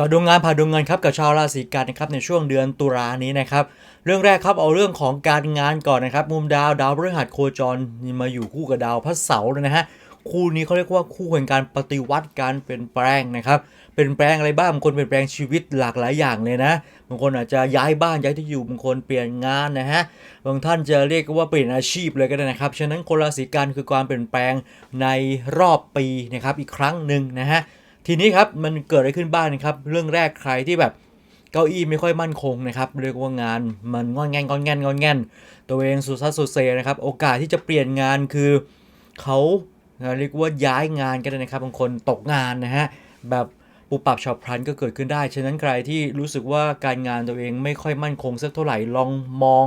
จอดวงงานผ่าดวงเงินครับกับชาวราศีกันนะครับในช่วงเดือนตุลานี้นะครับเรื่องแรกครับเอาเรื่องของการงานก่อนนะครับมุมดาวดาวพฤหัสโคจรมาอยู่คู่กับดาวพระเสาร์นะฮะคู่นี้เขาเรียกว่าคู่แห่งการปฏิวัติการเปลี่ยนแปลงนะครับเปลี่ยนแปลงอะไรบ้างบางคนเปลี่ยนแปลงชีวิตหลากหลายอย่างเลยนะบางคนอาจจะย้ายบ้านย้ายที่อยู่บางคนเปลี่ยนงานนะฮะบางท่านจะเรียกว่าเปลี่ยนอาชีพเลยก็ได้นะครับฉะนั้นคนราศีกันคือความเปลี่ยนแปลงในรอบปีนะครับอีกครั้งหนึ่งนะฮะ ทีนี้ครับมันเกิดอะไรขึ้นบ้างนะครับ เรื่องแรกใครที่แบบเก้าอี้ไม่ค่อยมั่นคงนะครับเรียกว่างานมันงอนแงนงอนแงนงอนแงนตัวเองสุดซัดสุดเซนะครับ โอกาสที่จะเปลี่ยนงานคือเขาเรียกว่าย้ายงานก็ได้นะครับบางคนตกงานนะฮะแบบปุบปับฉับพลันก็เกิดขึ้นได้ ฉะนั้นใครที่รู้สึกว่าการงานตัวเองไม่ค่อยมั่นคงสักเท่าไหร่ลองมอง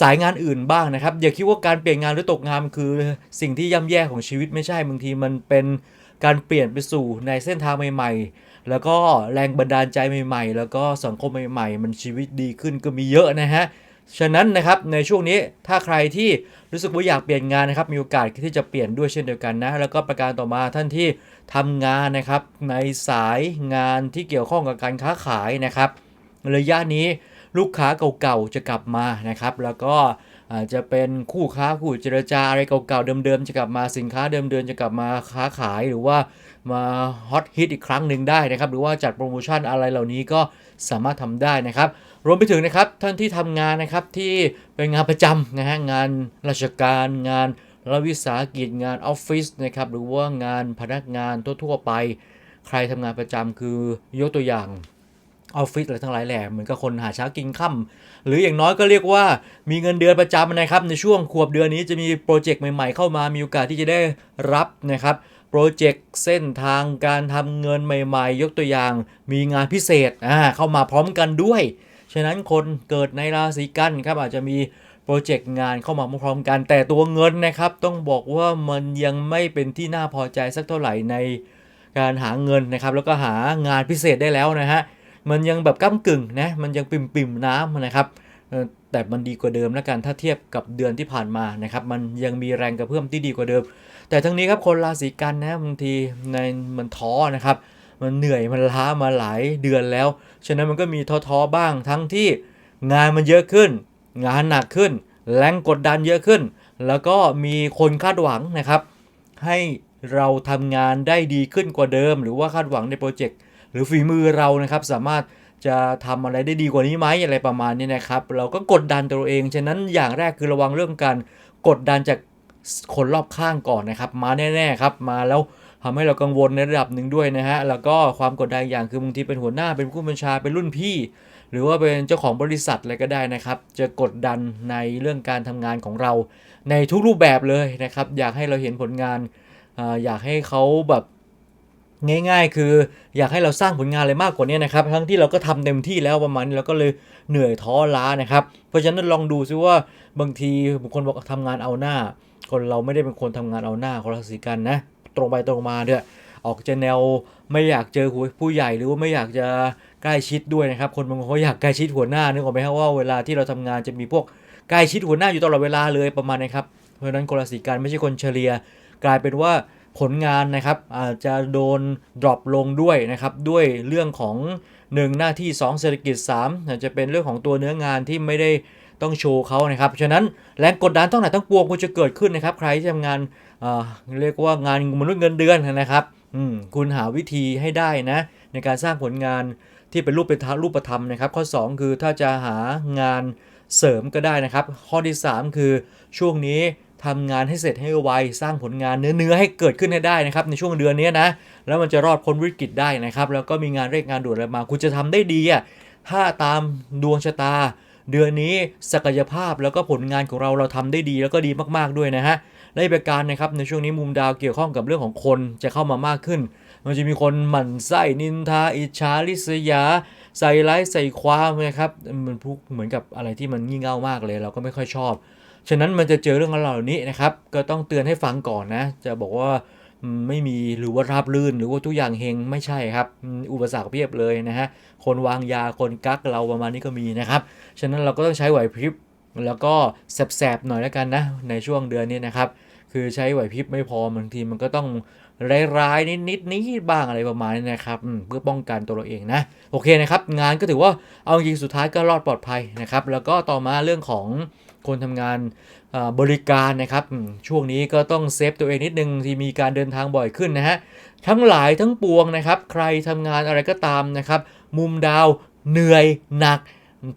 สายงานอื่นบ้างนะครับ อย่าคิดว่าการเปลี่ยนงานหรือตกงานมันคือสิ่งที่ย่ำแย่ของชีวิตไม่ใช่บางทีมันเป็น การเปลี่ยนไปสู่ในเส้นทางใหม่ ๆ แล้วก็แรงบันดาลใจใหม่ ๆ แล้วก็สังคมใหม่ ๆ มันชีวิตดีขึ้นก็มีเยอะนะฮะฉะนั้นนะครับในช่วงนี้ถ้าใครที่รู้สึกว่าอยากเปลี่ยนงานนะครับมีโอกาสที่จะเปลี่ยนด้วยเช่นเดียวกันนะ แล้วก็ประการต่อมาท่านที่ทำงานนะครับในสายงานที่เกี่ยวข้องกับการค้าขายนะครับ ระยะนี้ ลูกค้าเก่าๆจะกลับมานะครับ แล้วก็อาจจะเป็นคู่ค้าคู่เจรจาอะไรเก่าๆเดิมๆจะกลับมาสินค้าเดิมๆจะกลับมาค้าขายหรือว่ามาฮอตฮิตอีกครั้งหนึ่งได้นะครับ หรือว่าจัดโปรโมชั่นอะไรเหล่านี้ก็สามารถทำได้นะครับ รวมไปถึงนะครับท่านที่ทำงานนะครับที่เป็นงานประจำนะฮะงานราชการงานรัฐวิสาหกิจงานออฟฟิศนะครับหรือว่างานพนักงานทั่วๆไป ใครทำงานประจำคือยกตัวอย่าง ออฟฟิศอะไรทั้งหลายแหล่เหมือนกับคนหาเช้ากินค่ำหรืออย่างน้อยก็เรียกว่ามีเงินเดือนประจำนะครับในช่วงขวบเดือนนี้จะมีโปรเจกต์ใหม่ๆเข้ามามีโอกาสที่จะได้รับนะครับโปรเจกต์เส้นทางการทำเงินใหม่ๆ ยกตัวอย่าง มีงานพิเศษอ่าเข้ามาพร้อมกันด้วย ฉะนั้นคนเกิดในราศีกันครับอาจจะมีโปรเจกต์งานเข้ามาพร้อมกันแต่ตัวเงินนะครับ ต้องบอกว่ามันยังไม่เป็นที่น่าพอใจสักเท่าไหร่ในการหาเงินนะครับ แล้วก็หางานพิเศษได้แล้วนะฮะ มันยังแบบก้ากึ่งนะมันยังปิ่มปิ่มๆน้ำนะครับแต่มันดีกว่าเดิมแล้วกันถ้าเทียบกับเดือนที่ผ่านมานะครับมันยังมีแรงกระเพื่อมที่ดีกว่าเดิม แต่ทั้งนี้ครับคนราศีกันนะบางทีในมันท้อนะครับ มันเหนื่อยมันล้ามาหลายเดือนแล้ว ฉะนั้นมันก็มีท้อๆบ้างทั้งที่งานมันเยอะขึ้น งานหนักขึ้น แรงกดดันเยอะขึ้น แล้วก็มีคนคาดหวังนะครับ ให้เราทำงานได้ดีขึ้นกว่าเดิม หรือว่าคาดหวังในโปรเจกต์ หรือฝีมือเรานะครับสามารถจะทำอะไรได้ดีกว่านี้ไหมอะไรประมาณนี้นะครับ เราก็กดดันตัวเอง ฉะนั้นอย่างแรกคือระวังเรื่องการกดดันจากคนรอบข้างก่อนนะครับ มาแน่ๆครับ มาแล้วทำให้เรากังวลในระดับหนึ่งด้วยนะฮะ แล้วก็ความกดดันอย่างคือบางทีเป็นหัวหน้าเป็นผู้บัญชาเป็นรุ่นพี่ หรือว่าเป็นเจ้าของบริษัทอะไรก็ได้นะครับ จะกดดันในเรื่องการทำงานของเรา ในทุกรูปแบบเลยนะครับ อยากให้เราเห็นผลงาน อยากให้เขาแบบ ง่าย ๆ คืออยากให้เราสร้างผลงานอะไรมากกว่านี้นะครับ ทั้งที่เราก็ทำเต็มที่แล้วประมาณนี้เราก็เลยเหนื่อยท้อล้านะครับ เพราะฉะนั้นลองดูซิว่าบางทีบางคนบอกทำงานเอาหน้า คนเราไม่ได้เป็นคนทำงานเอาหน้าคนละสีกันนะ ตรงไปตรงมาด้วยออกจะแนวไม่อยากเจอผู้ใหญ่หรือว่าไม่อยากจะใกล้ชิดด้วยนะครับ คนบางคนเขาอยากใกล้ชิดหัวหน้านึกออกไหมครับว่าเวลาที่เราทำงานจะมีพวกใกล้ชิดหัวหน้าอยู่ตลอดเวลาเลยประมาณนี้ครับเพราะฉะนั้นคนละสีกันไม่ใช่คนเฉลี่ยกลายเป็นว่า ผลงานนะครับอาจจะโดนดรอปลงด้วยนะครับด้วยเรื่องของ 1 หน้าที่ 2 เศรษฐกิจ3อาจจะเป็นเรื่องของตัวเนื้องานที่ไม่ได้ต้องโชว์เขานะครับฉะนั้นแรงกดดันต้องไหนต้องปวงควรจะเกิดขึ้นนะครับ ใครที่ทำงานเอ่อเรียกว่างานมนุษย์เงินเดือนนะครับคุณหาวิธีให้ได้นะในการสร้างผลงานที่เป็นรูปเป็นรูปธรรมนะครับ ข้อ 2 คือถ้าจะหางานเสริมก็ได้นะครับ ข้อที่ 3 คือช่วงนี้ ทำงานให้เสร็จให้ไวสร้างผลงานเนื้อๆให้เกิดขึ้นให้ได้นะครับในช่วงเดือนนี้นะแล้วมันจะรอดพ้นวิกฤตได้นะครับ แล้วก็มีงานเร่งงานด่วนอะไรมา คุณจะทำได้ดีอะถ้าตามดวงชะตา เดือนนี้ศักยภาพแล้วก็ผลงานของเราเราทำได้ดีแล้วก็ดีมากๆด้วยนะฮะและอีกประการนะครับในช่วงนี้มุมดาวเกี่ยวข้องกับเรื่องของคนจะเข้ามามากขึ้น มันจะมีคนหมั่นไส้นินทาอิจฉาริษยา ใส่ร้ายใส่ความนะครับมันพวกเหมือนกับอะไรที่มันงี่เง่ามากเลย เราก็ไม่ค่อยชอบ ฉะนั้นมันจะเจอเรื่องราวเหล่านี้นะครับ ก็ต้องเตือนให้ฟังก่อนนะ จะบอกว่าไม่มีหรือว่าราบลื่น หรือว่าทุกอย่างเฮงไม่ใช่ครับ อุปสรรคเพียบเลยนะฮะ คนวางยาคนกักเราประมาณนี้ก็มีนะครับ ฉะนั้นเราก็ต้องใช้ไหวพริบแล้วก็แสบๆหน่อยแล้วกันนะ ในช่วงเดือนนี้นะครับ คือใช้ไหวพริบไม่พอบางทีมันก็ต้องร้ายๆนิดๆนี้บ้างอะไรประมาณนี้นะครับเพื่อป้องกันตัวเราเองนะ โอเคนะครับ งานก็ถือว่าเอาจริงสุดท้ายก็รอดปลอดภัยนะครับ แล้วก็ต่อมาเรื่องของ คนทำงานบริการนะครับช่วงนี้ก็ต้องเซฟตัวเองนิดนึงที่มีการเดินทางบ่อยขึ้นนะฮะทั้งหลายทั้งปวงนะครับ ใครทำงานอะไรก็ตามนะครับ มุมดาวเหนื่อยหนัก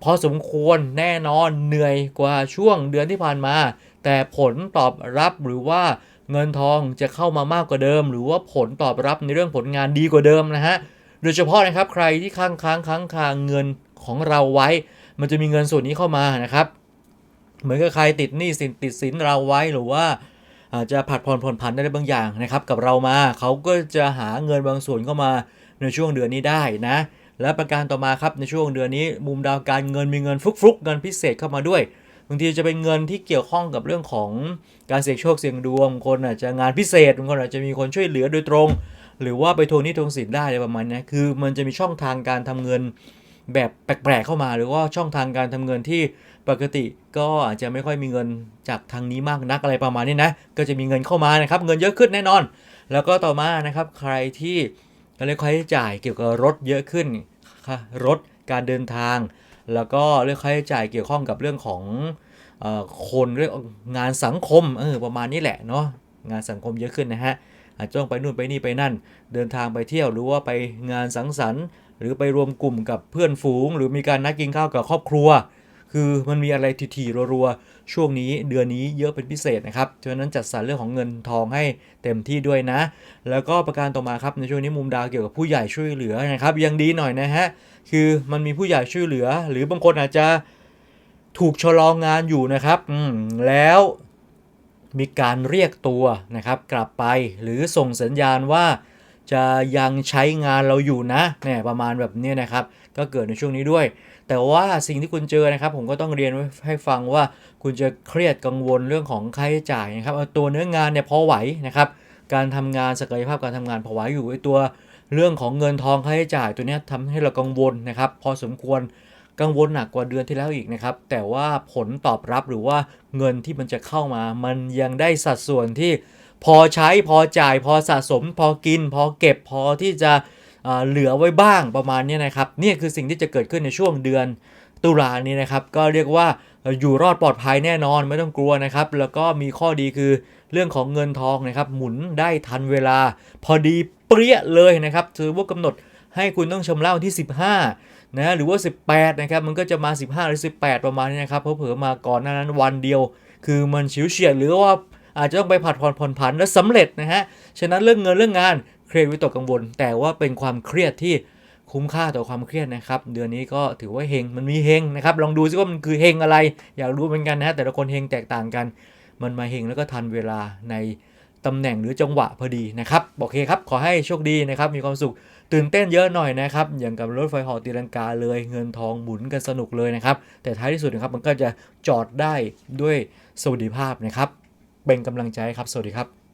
พอสมควรแน่นอนเหนื่อยกว่าช่วงเดือนที่ผ่านมา แต่ผลตอบรับหรือว่าเงินทองจะเข้ามามากกว่าเดิม หรือว่าผลตอบรับในเรื่องผลงานดีกว่าเดิมนะฮะโดยเฉพาะนะครับใครที่ค้างค้างค้างคางเงินของเราไว้ มันจะมีเงินส่วนนี้เข้ามานะครับ เหมือนกับใครติดหนี้สินติดสินเราไว้หรือว่าอาจจะผัดผ่อนผ่อนผันอะไรบางอย่างนะครับ กับเรามาเขาก็จะหาเงินบางส่วนเข้ามาในช่วงเดือนนี้ได้นะ และประการต่อมาครับในช่วงเดือนนี้ มุมดาวการเงินมีเงินฟุกๆเงินพิเศษเข้ามาด้วยบางทีจะเป็นเงินที่เกี่ยวข้องกับเรื่องของการเสี่ยงโชคเสี่ยงดวงบางคนอาจจะงานพิเศษบางคนอาจจะมีคนช่วยเหลือโดยตรง หรือว่าไปทวงหนี้ทวงสินได้อะไรประมาณนี้คือมันจะมีช่องทางการทำเงิน แบบแปลกๆเข้ามา หรือว่าช่องทางการทำเงินที่ปกติก็อาจจะไม่ค่อยมีเงินจากทางนี้มากนักอะไรประมาณนี้นะ ก็จะมีเงินเข้ามานะครับ เงินเยอะขึ้นแน่นอน แล้วก็ต่อมานะครับใครที่เรียกค่าใช้จ่ายเกี่ยวกับรถเยอะขึ้นรถการเดินทาง แล้วก็เรื่องค่าใช้จ่ายเกี่ยวข้องกับเรื่องของอคนเรื่องงานสังคมเออประมาณนี้แหละเนาะงานสังคมเยอะขึ้นนะฮะอาจจะต้องไปนู่นไปนี่ไปนั่น เดินทางไปเที่ยวหรือว่าไปงานสังสรรค์ หรือไปรวมกลุ่มกับเพื่อนฝูง หรือมีการนัดกินข้าวกับครอบครัว คือมันมีอะไรถี่ๆรัวๆ ช่วงนี้เดือนนี้เยอะเป็นพิเศษนะครับฉะนั้นจัดสรรเรื่องของเงินทองให้เต็มที่ด้วยนะ แล้วก็ประการต่อมาครับในช่วงนี้มุมดาวเกี่ยวกับผู้ใหญ่ช่วยเหลือนะครับยังดีหน่อยนะฮะคือมันมีผู้ใหญ่ช่วยเหลือ หรือบางคนอาจจะถูกชะลองงานอยู่นะครับอืมแล้วมีการเรียกตัวนะครับกลับไปหรือส่งสัญญาณว่า จะยังใช้งานเราอยู่นะเนี่ยประมาณแบบนี้นะครับ ก็เกิดในช่วงนี้ด้วย แต่ว่าสิ่งที่คุณเจอนะครับ ผมก็ต้องเรียนให้ฟังว่าคุณจะเครียดกังวลเรื่องของค่าใช้จ่ายนะครับเอาตัวเนื้องานเนี่ยพอไหวนะครับ การทำงานศักยภาพการทำงานพอไหวอยู่ไอ้ตัวเรื่องของเงินทองค่าใช้จ่ายตัวนี้ยทำให้เรากังวลนะครับ พอสมควรกังวลหนักกว่าเดือนที่แล้วอีกนะครับ แต่ว่าผลตอบรับหรือว่าเงินที่มันจะเข้ามา มันยังได้สัดส่วนที่ พอใช้พอจ่ายพอสะสม พอกิน พอเก็บพอที่จะเหลือไว้บ้างประมาณนี้นะครับนี่คือสิ่งที่จะเกิดขึ้นในช่วงเดือนตุลานี้นะครับ ก็เรียกว่าอยู่รอดปลอดภัยแน่นอนไม่ต้องกลัวนะครับ แล้วก็มีข้อดีคือเรื่องของเงินทองนะครับ หมุนได้ทันเวลา พอดีเปรี้ยเลยนะครับถือว่ากำหนดให้คุณต้องชำระวันที่ 15นะหรือว่า 18นะครับมันก็จะมา 15 หรือ 18 ประมาณนี้นะครับเพอเผลอๆมาก่อนหน้านั้นวันเดียว คือมันฉิวเฉียดหรือว่า อาจจะต้องไปผัดผ่อนผ่อนผันและสำเร็จนะฮะ ฉะนั้นเรื่องเงินเรื่องงานเครียดวิตกกังวล แต่ว่าเป็นความเครียดที่คุ้มค่าต่อความเครียดนะครับ เดือนนี้ก็ถือว่าเฮงมันมีเฮงนะครับ ลองดูซิว่ามันคือเฮงอะไร อยากรู้เหมือนกันนะฮะแต่ละคนเฮงแตกต่างกัน มันมาเฮงแล้วก็ทันเวลาในตำแหน่งหรือจังหวะพอดีนะครับโอเคครับ ขอให้โชคดีนะครับ มีความสุขตื่นเต้นเยอะหน่อยนะครับ อย่างกับรถไฟหอตีลังกาเลย เงินทองหมุนกันสนุกเลยนะครับ แต่ท้ายที่สุดนะครับมันก็จะจอดได้ด้วยสวัสดิภาพนะครับ เป็นกำลังใจครับ สวัสดีครับ